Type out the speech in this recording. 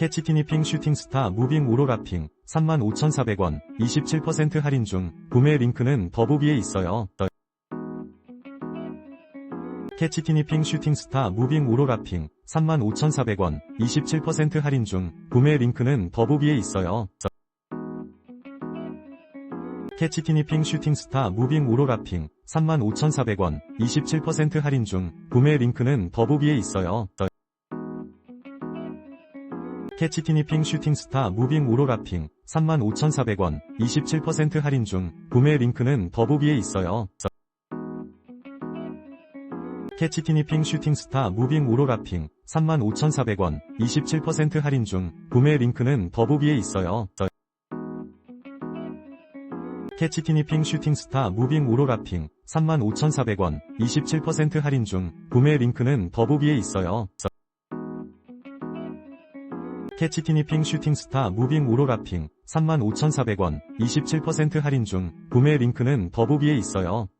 캐치 티니핑 슈팅스타 무빙 오로라핑 35,400원 27% 할인 중 구매 링크는 더보기에 있어요. 캐치 티니핑 슈팅스타 무빙 오로라핑 35,400원 27% 할인 중 구매 링크는 더보기에 있어요. 캐치 티니핑 슈팅스타 무빙 오로라핑 35,400원 27% 할인 중 구매 링크는 더보기에 있어요. 캐치 티니핑 슈팅스타 무빙 오로라핑 35,400원 27% 할인 중 구매 링크는 더보기에 있어요. 캐치 티니핑 슈팅스타 무빙 오로라핑 35,400원 27% 할인 중 구매 링크는 더보기에 있어요. 캐치 티니핑 슈팅스타 무빙 오로라핑 35,400원 27% 할인 중 구매 링크는 더보기에 있어요. 캐치 티니핑 슈팅스타 무빙 오로라핑 35,400원 27% 할인 중 구매 링크는 더보기에 있어요.